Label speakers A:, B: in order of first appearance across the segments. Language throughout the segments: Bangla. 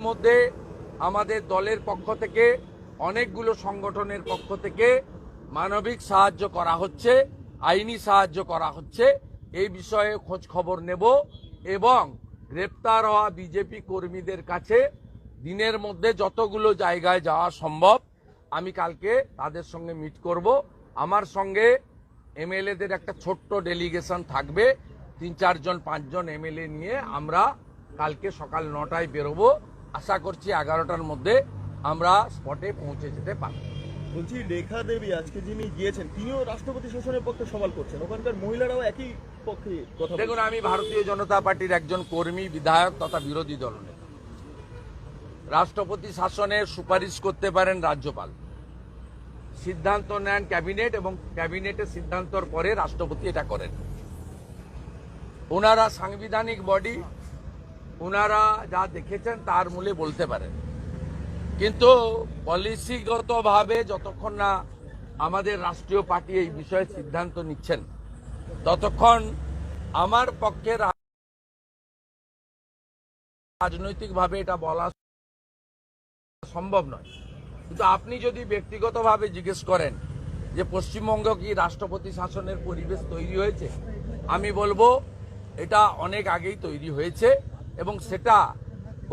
A: মধ্যে আমাদের দলের পক্ষ থেকে, অনেকগুলো সংগঠনের পক্ষ থেকে মানবিক সাহায্য করা হচ্ছে, আইনি সাহায্য করা হচ্ছে। এই বিষয়ে খোঁজ খবর নেব এবং গ্রেপ্তার হওয়া বিজেপি কর্মীদের কাছে দিনের মধ্যে যতগুলো জায়গায় যাওয়া সম্ভব, আমি কালকে তাদের সঙ্গে মিট করব। আমার সঙ্গে এমএলএদের একটা ছোট্ট ডেলিগেশন থাকবে। তিন, চারজন, পাঁচজন এমএলএ নিয়ে আমরা কালকে সকাল নটায় বেরোবো। আশা করছি এগারোটার মধ্যে আমরা স্পটে পৌঁছে যেতে পারব।
B: বলছি রেখা দেবী আজকে যিনি গিয়েছেন তিনিও রাষ্ট্রপতি শাসনের পক্ষে সওয়াল করছেন। ওখানকার মহিলারাও একই পক্ষে কথা
A: দেখুন আমি ভারতীয় জনতা পার্টির একজন কর্মী বিধায়ক তথা বিরোধী দলনেতা রাষ্ট্রপতি শাসনের সুপারিশ করতে পারেন রাজ্যপাল। সিদ্ধান্ত নেন ক্যাবিনেট এবং ক্যাবিনেটের সিদ্ধান্তর পরে রাষ্ট্রপতি এটা করেন। ওনারা সাংবিধানিক বডি ওনারা যা দেখেছেন তার মূলে বলতে পারেন। কিন্তু পলিসিগতভাবে যতক্ষণ না আমাদের রাষ্ট্রীয় পার্টি এই বিষয়ে সিদ্ধান্ত নিচ্ছেন, ততক্ষণ আমার পক্ষে রাজনৈতিকভাবে এটা বলা সম্ভব নয়। কিন্তু আপনি যদি ব্যক্তিগতভাবে জিজ্ঞেস করেন যে পশ্চিমবঙ্গ কি রাষ্ট্রপতি শাসনের পরিবেশ তৈরি হয়েছে, আমি বলব এটা অনেক আগেই তৈরি হয়েছে। এবং সেটা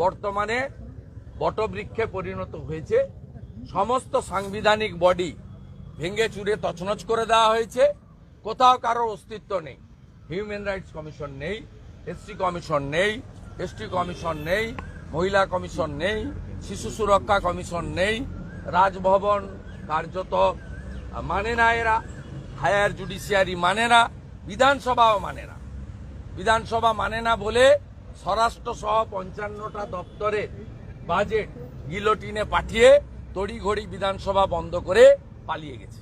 A: বর্তমানে বটবৃক্ষে পরিণত হয়েছে। সমস্ত সাংবিধানিক বডি ভেঙে চুরে তছনছ করে দেওয়া হয়েছে। কোথাও কারোর অস্তিত্ব নেই। হিউম্যান রাইটস কমিশন নেই, এসসি কমিশন নেই, এসটি কমিশন নেই, মহিলা কমিশন নেই, শিশু সুরক্ষা কমিশন নেই, রাজভবন কার্যত মানে না এরা, হায়ার জুডিশিয়ারি মানে না, বিধানসভাও মানে না। বিধানসভা মানে না বলে স্বরাষ্ট্র সহ পঞ্চান্নটা দপ্তরের বাজেট গিলোটিনে পাঠিয়ে তড়িঘড়ি বিধানসভা বন্ধ করে পালিয়ে গেছে।